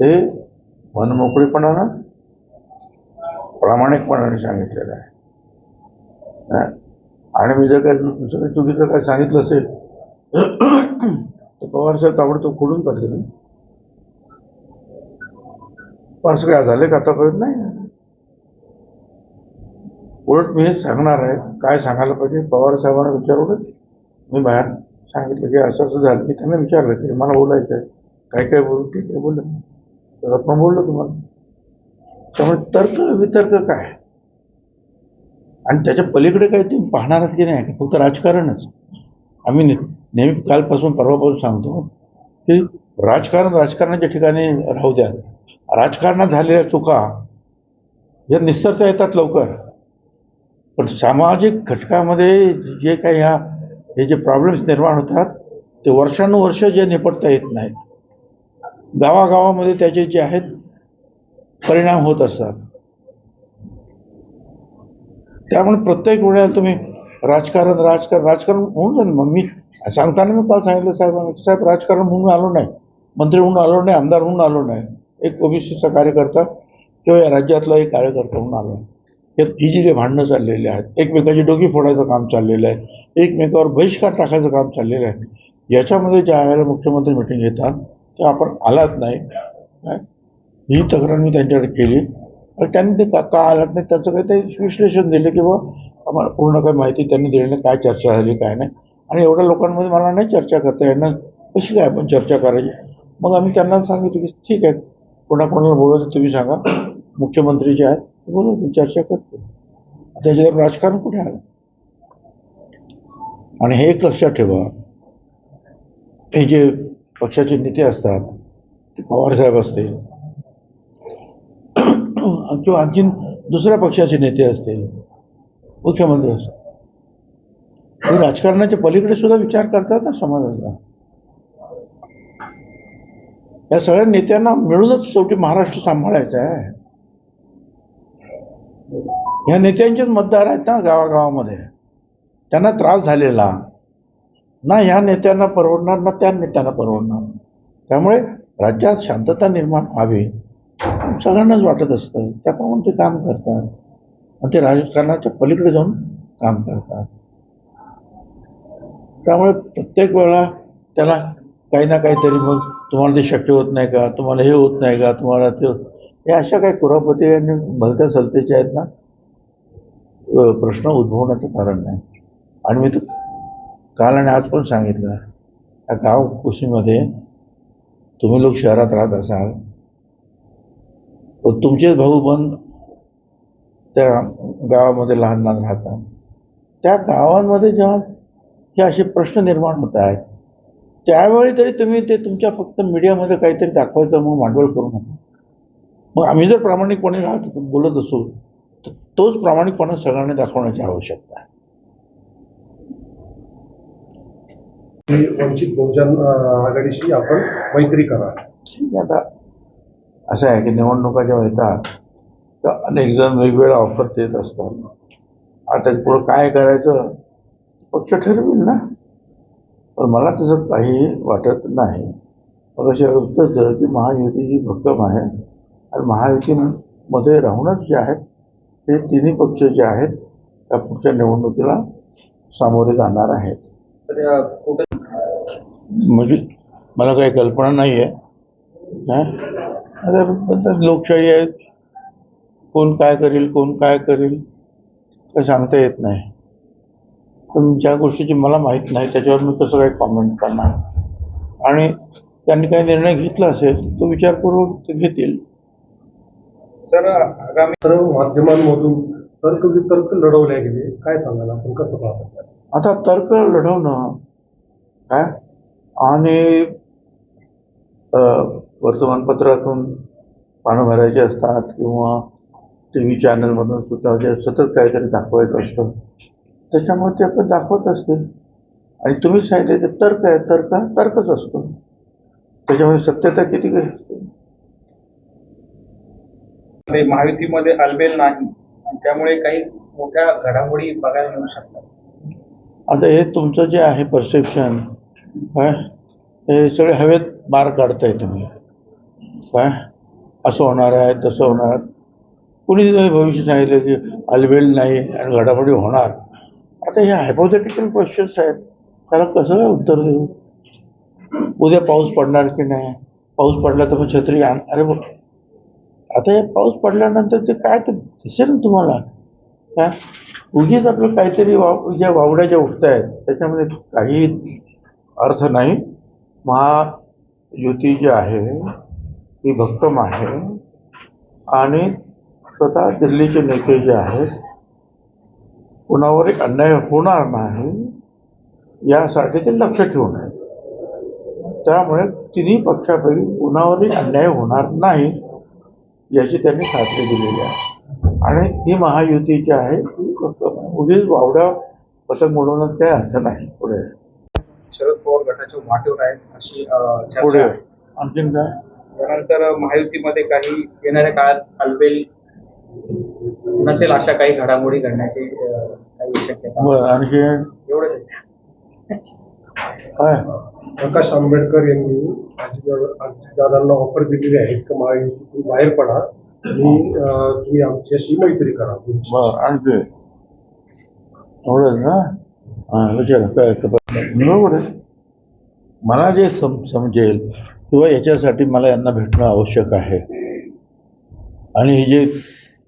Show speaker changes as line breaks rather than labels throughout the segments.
ते मनमोकळेपणानं प्रामाणिकपणाने सांगितलेलं आहे. आणि मी जर काय दुसरं काही चुकीचं काय सांगितलं असेल तर पवार साहेब ताबडतोब खोडून काढतील. पण असं काय झालं का आतापर्यंत नाही. उलट मी हेच सांगणार आहे काय सांगायला पाहिजे पवार साहेबांना विचारूनच मी बाहेर सांगितलं की असं असं झालं. मी त्यांना विचारलं की मला बोलायचं आहे काय काय बोलू ठीक आहे बोललं बोललो तुम्हाला. त्यामुळे तर्क वितर्क काय? आणि त्याच्या पलीकडे काही तुम्ही पाहणार की नाही? फक्त राजकारणच. आम्ही नेहमी कालपासून परवापासून सांगतो की राजकारण राजकारणाच्या ठिकाणी राहू द्या. राजकारणात झालेल्या चुका या निस्तरता येतात लवकर. पण सामाजिक घटकामध्ये जे काही ह्या हे जे प्रॉब्लेम्स निर्माण होतात ते वर्षानुवर्ष जे निपटता येत नाहीत. गावागावामध्ये त्याचे जे आहेत परिणाम होत असतात. त्यामुळे प्रत्येक वेळेला तुम्ही राजकारण राजकारण राजकारण होऊन जाईल. मग मी सांगताना मी काल सांगितलं साहेबांना साहेब राजकारण म्हणून आलो नाही. मंत्री म्हणून आलो नाही आमदार म्हणून आलो नाही. एक ओबीसीचा कार्यकर्ता किंवा या राज्यातला एक कार्यकर्ता म्हणून आलो आहे ही जी काही भांडणं चाललेली आहेत एकमेकाची डोकी फोडायचं काम चाललेलं आहे एकमेकावर बहिष्कार टाकायचं काम चाललेलं आहे. याच्यामध्ये ज्या वेळेला मुख्यमंत्री मिटिंग घेतात तर आपण आलात नाही काय ही तक्रार मी त्यांच्याकडे केली. त्यांनी ते का का आलात नाही त्याचं काही ते विश्लेषण दिलं की बुवा आम्हाला पूर्ण काही माहिती त्यांनी दिली नाही काय चर्चा झाली काय नाही. आणि एवढ्या लोकांमध्ये मला नाही चर्चा करता येणार. कशी काय आपण चर्चा करायची? मग आम्ही त्यांना सांगितलं की ठीक आहे कोणाकोणाला बोलायचं तुम्ही सांगा. मुख्यमंत्री जे आहेत ते बोलवतील चर्चा करतो. त्याच्यावर राजकारण कुठे आलं आणि हे एक लक्षात ठेवा. हे जे पक्षाचे नेते असतात ते पवारसाहेब असतील. किंवा आणखीन दुसऱ्या पक्षाचे नेते असतील मुख्यमंत्री असतील. ते राजकारणाच्या पलीकडे सुद्धा विचार करतात ना समाजाचा. या सगळ्या नेत्यांना मिळूनच शेवटी महाराष्ट्र सांभाळायचा आहे. ह्या नेत्यांचेच मतदार आहेत ना गावागावामध्ये. त्यांना त्रास झालेला. ना ह्या नेत्यांना परवडणार ना त्या नेत्यांना परवडणार त्यामुळे राज्यात शांतता निर्माण व्हावी सगळ्यांनाच वाटत असतं. त्याप्रमाणे ते काम करतात. आणि ते राजकारणाच्या पलीकडे जाऊन काम करतात. त्यामुळे प्रत्येक वेळा त्याला काही ना काहीतरी मग तुम्हाला ते शक्य होत नाही का? तुम्हाला हे होत नाही का? तुम्हाला ते हे अशा काही कुरापती आणि भलत्या सलतेच्या आहेत ना प्रश्न उद्भवण्याचं कारण नाही. आणि मी तर काल आणि आज पण सांगितलं? या गाव कुशीमध्ये तुम्ही लोक शहरात राहत असाल. तुमचेच भाऊ पण त्या गावामध्ये लहान लहान राहतात. त्या गावांमध्ये जेव्हा हे असे प्रश्न निर्माण होत आहेत त्यावेळी तरी तुम्ही ते तुमच्या फक्त मीडियामध्ये काहीतरी दाखवायचं मग भांडवल करू नका. मग आम्ही जर प्रामाणिकपणे राहत बोलत असू तर तोच प्रामाणिकपणा सगळ्यांनी दाखवण्याची आवश्यकता आहे.
की वंचित बहुजन आघाडीशी आपण मैत्री करा
ठीक आहे आता असं आहे की निवडणुका जेव्हा येतात तर अनेक जण वेगवेगळ्या ऑफर देत असतात. आता पुढं काय करायचं पक्ष ठरवेल ना. पण मला तसं काही वाटत नाही. मग अशी उत्तर झालं की महायुती ही भक्कम आहे. आणि महायुतीमध्ये राहूनच जे आहेत ते तिन्ही पक्ष जे आहेत त्या पुढच्या निवडणुकीला सामोरे जाणार आहेत.
तर या कुठे
म्हणजे मला काही कल्पना नाही आहे हा? आता लोकशाही आहे. कोण काय करेल कोण काय करेल काय सांगता येत नाही. पण ज्या गोष्टीची मला माहीत नाही त्याच्यावर मी कसं काही कॉमेंट करणार? आणि त्यांनी काही निर्णय घेतला असेल तो विचारपूर्वक ते घेतील.
सर आगामी
सर्व माध्यमांमधून तर्क वितर्क लढवले गेले काय सांगाल आपण? कसं पाहता?
आता तर्क लढवणं काय आणि वर्तमानपत्रातून पानं भरायची असतात किंवा टी व्ही चॅनलमधून सुद्धा जे सतत काहीतरी दाखवायचं असतं. त्याच्यामुळे ते आपण दाखवत असतील आणि तुम्ही सांगितले ते तर्क आहे तर्क हा तर्कच असतो. त्याच्यामुळे सत्यता किती काही असते?
महायुतीमध्ये अलबेल नाही. आणि त्यामुळे काही मोठ्या घडामोडी बघायला मिळू शकतात.
आता हे तुमचं जे आहे परसेप्शन काय हे सगळे हवेत बार काढताय तुम्ही. काय असं होणार आहे तसं होणार. कुणी भविष्य सांगितलं की अलबेल नाही आणि घडामोडी होणार. आता हे हायपोथेटिकल क्वेश्चन्स आहेत. त्याला कसं काय उत्तर देऊ? उद्या पाऊस पडणार की नाही? पाऊस पडला तर मग छत्री आण. अरे बघ. आता हे पाऊस पडल्यानंतर ते काय ते दिसेल ना तुम्हाला. काय उगीच आपलं काहीतरी वाव ज्या वावड्या ज्या उठत आहेत त्याच्यामध्ये काही अर्थ नाही. महायुती जी आहे ती भक्कम आहे. आणि स्वतः दिल्लीचे नेते जे आहेत कुणावरही अन्याय होणार नाही यासाठी ते लक्ष ठेवून आहे त्यामुळे तिन्ही पक्षापैकी कुणावरही अन्याय होणार नाही याची त्यांनी खात्री दिलेली आहे. आणि ही महायुती जी आहे ती फक्त उगीच वावड्या पतंग म्हणूनच काही अर्थ नाही पुढे.
शरद पवार गटाच्या वाटेवर आहेत अशी
पुढे
चर्चा आहे.
आणखीन काय?
त्यानंतर महायुतीमध्ये काही येणाऱ्या काळात अलबेल नसेल अशा काही घडामोडी घडण्याची अं, काही शक्यता.
बरं आणखी
एवढंच आहे.
काय?
प्रकाश आंबेडकर यांनी दादांना ऑफर दिलेली आहे की महायुतीतून बाहेर पडा आणि अं, तुम्ही आमच्याशी मैत्री करा.
बरं आणखी? एवढंच ना? बरोबर आहे मला जे सम समजेल किंवा याच्यासाठी मला यांना भेटणं आवश्यक आहे. आणि हे जे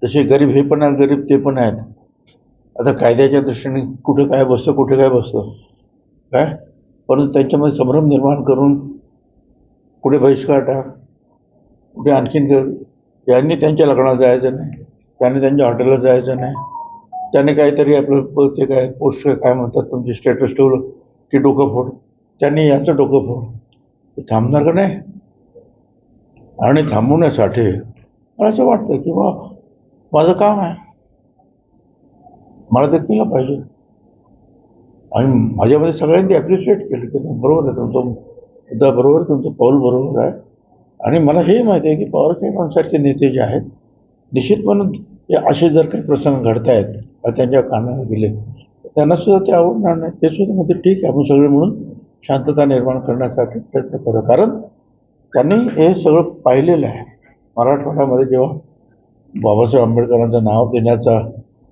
तसे गरीब हे पण आहेत गरीब ते पण आहेत. आता कायद्याच्या दृष्टीने कुठे काय बसतं कुठे काय बसतं? काय? परंतु त्यांच्यामध्ये संभ्रम निर्माण करून कुठे बहिष्कार टाक कुठे आणखीन कर यांनी त्यांच्या लग्नात जायचं नाही त्यांनी त्यांच्या हॉटेलला जायचं नाही त्याने काहीतरी आपलं ते काय पोस्ट काय म्हणतात तुमची स्टेटस ठेवलं की डोकं फोड. त्यांनी याचं डोकं फोड थांबणार का नाही? आणि थांबवण्यासाठी मला असं वाटतं की बा माझं काम आहे. मला ते केलं पाहिजे. आणि माझ्यामध्ये सगळ्यांनी ॲप्रिशिएट केलं की नाही बरोबर आहे तुमचं मुद्दा बरोबर आहे, तुमचं पाऊल बरोबर आहे. आणि मला हे माहिती आहे की पवारसाहेबांसारखे नेते जे आहेत निश्चितपणे असे जर काही प्रसंग घडत आहेत त्यांच्या कानाला गेले त्यांना सुद्धा ते आवडणार नाही. ते सुद्धा म्हणजे ठीक आहे आपण सगळे म्हणून शांतता निर्माण करण्यासाठी प्रयत्न करू. कारण त्यांनी हे सगळं पाहिलेलं आहे. मराठवाड्यामध्ये जेव्हा बाबासाहेब आंबेडकरांचं नाव देण्याचा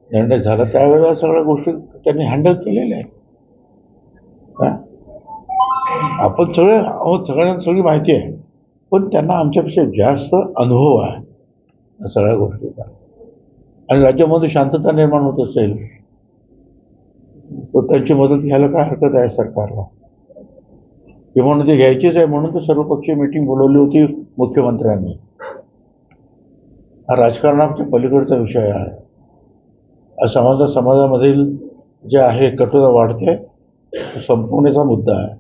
निर्णय झाला त्यावेळेला सगळ्या गोष्टी त्यांनी हँडल केलेल्या आहेत. आपण सगळे आहोत सगळ्यांना सगळी माहिती आहे. पण त्यांना आमच्यापेक्षा जास्त अनुभव आहे. सगळ्या गोष्टीचा. आणि राज्यामध्ये शांतता निर्माण होत असेल तर त्यांची मदत घ्यायला काय हरकत आहे सरकारला? किंवा ते घ्यायचीच आहे म्हणून तर सर्वपक्षीय मिटिंग बोलवली होती मुख्यमंत्र्यांनी. हा राजकारणाच्या पलीकडचा विषय आहे. समाजा समाजामधील जे आहे कठोरता वाढते संपवण्याचा मुद्दा आहे.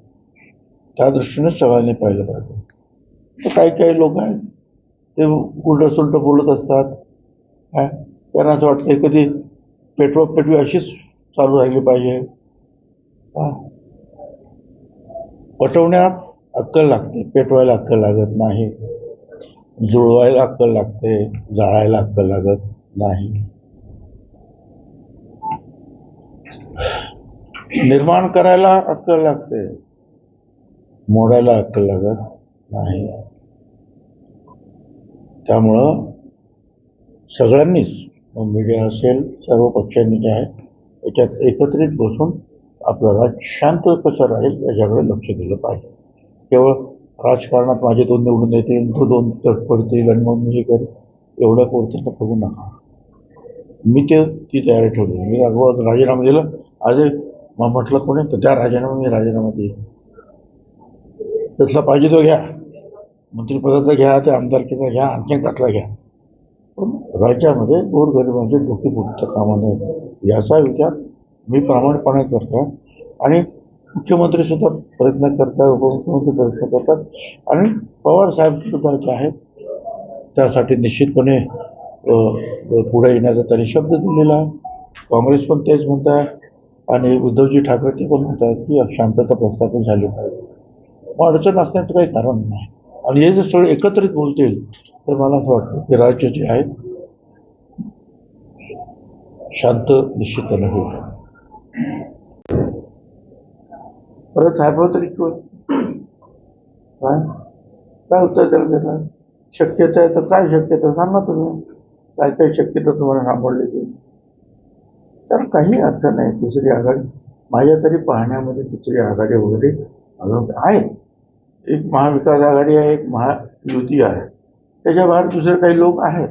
त्या दृष्टीने सगळ्यांनी पाहिलं पाहिजे. तर काही काही लोक आहेत ते उलटं सुलटं बोलत असतात काय त्यांना असं वाटतं कधी पेटवा पेटवी अशीच चालू राहिली पाहिजे. पटवण्यात अक्कल लागते पेटवायला अक्कल लागत नाही. जुळवायला अक्कल लागते जाळायला अक्कल लागत नाही. निर्माण करायला अक्कल लागते मोडायला अक्कल लागत नाही. त्यामुळं सगळ्यांनीच मीडिया असेल सर्व पक्षांनी जे आहे याच्यात एकत्रित बसून आपलं राज शांत कसं राहील याच्याकडे लक्ष दिलं पाहिजे. केवळ राजकारणात माझे दोन निवडून येतील तो दोन तट पडतील आणि मग मी हे करेन एवढ्या पुरतं बघू नका. मी ते ती तयारी ठेवली. मी अगोदर राजीनामा दिला. आज मग म्हटलं कोणी तर त्या राजीनामा मी राजीनामा देईल त्यातला पाहिजे तो घ्या. मंत्रिपदाचा घ्या त्या आमदारकीचा घ्या आणखीन त्यातला घ्या. पण राज्यामध्ये गोरगरिबांचे डोके फुटतं कामा नये याचा विचार मी प्रामाणिकपणे करतो. आणि मुख्यमंत्रीसुद्धा प्रयत्न करतात उपमुख्यमंत्री प्रयत्न करतात. आणि पवार साहेब सुद्धा जे आहेत त्यासाठी निश्चितपणे पुढे येण्याचा त्यांनी शब्द दिलेला आहे. काँग्रेस पण तेच म्हणत आहे. आणि उद्धवजी ठाकरे ते पण म्हणत आहेत की शांतता प्रस्थापित झाली पाहिजे. मग अडचण असण्याचं काही कारण नाही. आणि हे जर सगळे एकत्रित बोलतील तर मला असं वाटतं की राज्य जे आहे शांत निश्चितपणे होईल. परत साहेब तरी काय? काय उत्तर त्याला देणार? शक्यता आहे तर काय शक्यता सांगा तुम्ही. काय काय शक्यता तुम्हाला सांभाळली ती तर काही अर्थ नाही. तिसरी आघाडी माझ्या तरी पाहण्यामध्ये तिसरी आघाडी वगैरे अजून आहे. एक महाविकास आघाडी आहे एक महायुती आहे. त्याच्या बाहेर दुसरे काही लोक आहेत.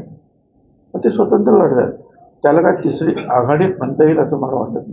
पण ते स्वतंत्र लढतात त्याला काय तिसरी आघाडी म्हणता येईल असं मला वाटत नाही.